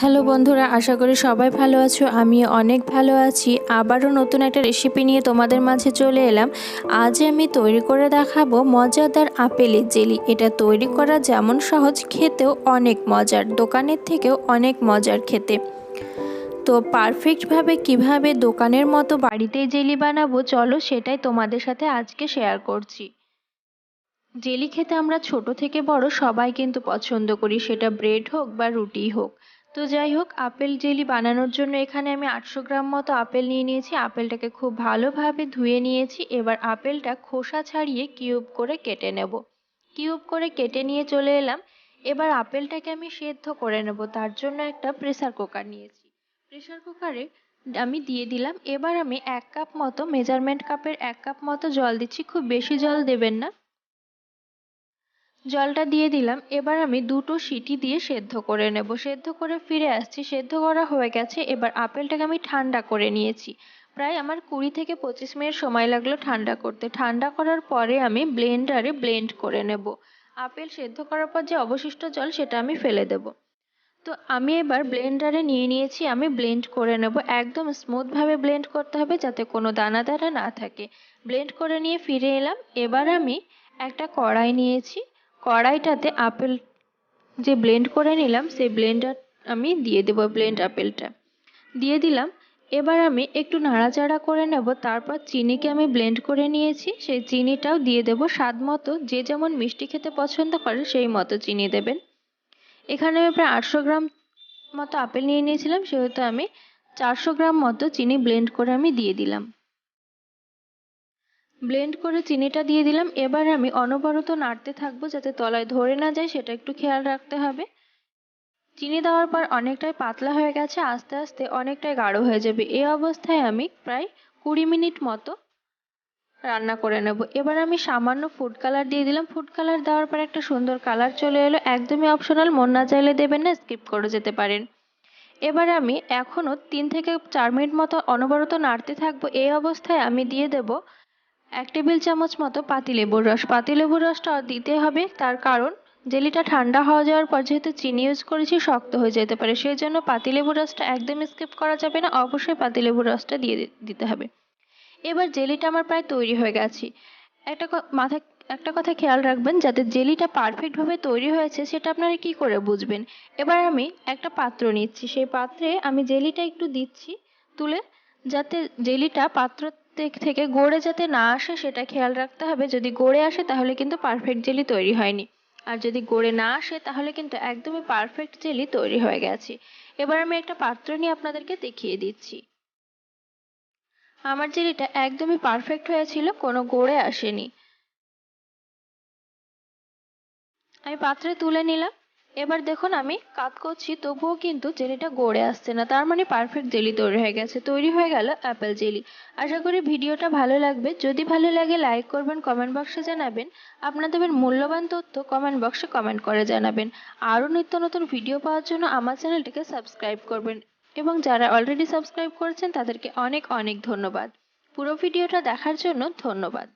Hello বন্ধুরা, আশা করি সবাই ভালো আছো আমি অনেক ভালো আছি। আবারও নতুন একটা রেসিপি নিয়ে তোমাদের মাঝে চলে এলাম। আজ আমি তৈরি করে দেখাবো মজাদার আপেলের জেলি। এটা তৈরি করা যেমন সহজ, খেতেও অনেক মজার, দোকানের থেকেও অনেক মজার খেতে। তো পারফেক্টভাবে কীভাবে দোকানের মতো বাড়িতেই জেলি বানাবো, চলো সেটাই তোমাদের সাথে আজকে শেয়ার করছি। জেলি খেতে আমরা ছোট থেকে বড় সবাই কিন্তু পছন্দ করি, সেটা ব্রেড হোক বা রুটি হোক। তো যাই হোক, আপেল জেলি বানানোর জন্য এখানে আমি আটশো গ্রাম মতো আপেল নিয়ে নিয়েছি। আপেলটাকে খুব ভালোভাবে ধুয়ে নিয়েছি। এবার আপেলটা খোসা ছাড়িয়ে কিউব করে কেটে নেব। কিউব করে কেটে নিয়ে চলে এলাম। এবার আপেলটাকে আমি সেদ্ধ করে নেব। তার জন্য একটা প্রেসার কুকার নিয়েছি। প্রেসার কুকারে আমি দিয়ে দিলাম। এবার আমি এক কাপ মতো মেজারমেন্ট কাপের এক কাপ মতো জল দিচ্ছি। খুব বেশি জল দেবেন না। জলটা দিয়ে দিলাম। এবার আমি দুটো সিটি দিয়ে সেদ্ধ করে নেব। সেদ্ধ করে ফিরে আসছি। সেদ্ধ করা হয়ে গেছে। এবার আপেলটাকে আমি ঠান্ডা করে নিয়েছি। প্রায় আমার কুড়ি থেকে পঁচিশ মিনিট সময় লাগল ঠান্ডা করতে। ঠান্ডা করার পরে আমি ব্লেন্ডারে ব্লেন্ড করে নেব। আপেল সেদ্ধ করার পর যে অবশিষ্ট জল, সেটা আমি ফেলে দেব। তো আমি এবার ব্লেন্ডারে নিয়ে নিয়েছি। আমি ব্লেন্ড করে নেব। একদম স্মুথভাবে ব্লেন্ড করতে হবে যাতে কোনো দানা দানা না থাকে। ব্লেন্ড করে নিয়ে ফিরে এলাম। এবার আমি একটা কড়াই নিয়েছি। কড়াইটাতে আপেল যে ব্লেন্ড করে নিলাম, সেই ব্লেন্ডার আমি দিয়ে দেবো ব্লেন্ড আপেলটা। দিয়ে দিলাম। এবার আমি একটু নাড়াচাড়া করে নেব। তারপর চিনিকে আমি ব্লেন্ড করে নিয়েছি। সেই চিনিটাও দিয়ে দেব স্বাদ মতো। যে যেমন মিষ্টি খেতে পছন্দ করে, সেই মতো চিনি দেবেন। এখানে আমি প্রায় আটশো গ্রাম মতো আপেল নিয়ে নিয়েছিলাম। সেহেতু আমি চারশো গ্রাম মতো চিনি ব্লেন্ড করে আমি দিয়ে দিলাম। ব্লেন্ড করে চিনিটা দিয়ে দিলাম। এবার আমি অনবরত নাড়তে থাকব যাতে তলায় ধরে না যায়, সেটা একটু খেয়াল রাখতে হবে। চিনি দেওয়ার পর অনেকটাই পাতলা হয়ে গেছে, আস্তে আস্তে অনেকটাই গাঢ় হয়ে যাবে। এই অবস্থায় আমি প্রায় কুড়ি মিনিট মতো রান্না করে নেব। এবার আমি সামান্য ফুড কালার দিয়ে দিলাম। ফুড কালার দেওয়ার পর একটা সুন্দর কালার চলে এলো। একদমই অপশনাল মন না চাইলে দেবেন না স্কিপ করে যেতে পারেন। এবার আমি এখনও তিন থেকে চার মিনিট মতো অনবরত নাড়তে থাকব। এই অবস্থায় আমি দিয়ে দেবো এক টেবিল চামচ মতো পাতিলেবুর রস। পাতিলেবুর রসটা দিতে হবে তার কারণ জেলিটা ঠান্ডা হওয়া যাওয়ার পর যেহেতু চিনি ইউজ করেছি, শক্ত হয়ে যেতে পারে। সেই জন্য পাতিলেবুর রসটা একদম স্কিপ করা যাবে না। অবশ্যই পাতিলেবুর রসটা দিয়ে দিতে হবে। এবার জেলিটা আমার প্রায় তৈরি হয়ে গেছে। একটা মাথায় একটা কথা খেয়াল রাখবেন, যাতে জেলিটা পারফেক্টভাবে তৈরি হয়েছে, সেটা আপনারা কি করে বুঝবেন? এবার আমি একটা পাত্র নিচ্ছি। সেই পাত্রে আমি জেলিটা একটু দিচ্ছি তুলে, যাতে জেলিটা পাত্র থেকে গড়ে যাতে না আসে সেটা খেয়াল রাখতে হবে। যদি গড়ে আসে তাহলে কিন্তু পারফেক্ট জেলি তৈরি হয়নি। আর যদি গড়ে না আসে তাহলে কিন্তু একদমই পারফেক্ট জেলি তৈরি হয়ে গেছে। এবার আমি একটা পাত্র নিয়ে আপনাদেরকে দেখিয়ে দিচ্ছি। আমার জেলিটা একদমই পারফেক্ট হয়েছিল, কোনো গড়ে আসেনি। আমি পাত্রে তুলে নিলাম। এবার দেখুন আমি কাত করছি, তবুও কিন্তু জেলিটা গড়ে আসছে না। তার মানে পারফেক্ট জেলি তৈরি হয়ে গেছে। তৈরি হয়ে গেল অ্যাপেল জেলি। আশা করি ভিডিওটা ভালো লাগবে। যদি ভালো লাগে লাইক করবেন কমেন্ট বক্সে জানাবেন। আপনাদের মূল্যবান তথ্য কমেন্ট বক্সে কমেন্ট করে জানাবেন। আরও নিত্য নতুন ভিডিও পাওয়ার জন্য আমার চ্যানেলটিকে সাবস্ক্রাইব করবেন। এবং যারা অলরেডি সাবস্ক্রাইব করেছেন, তাদেরকে অনেক অনেক ধন্যবাদ। পুরো ভিডিওটা দেখার জন্য ধন্যবাদ।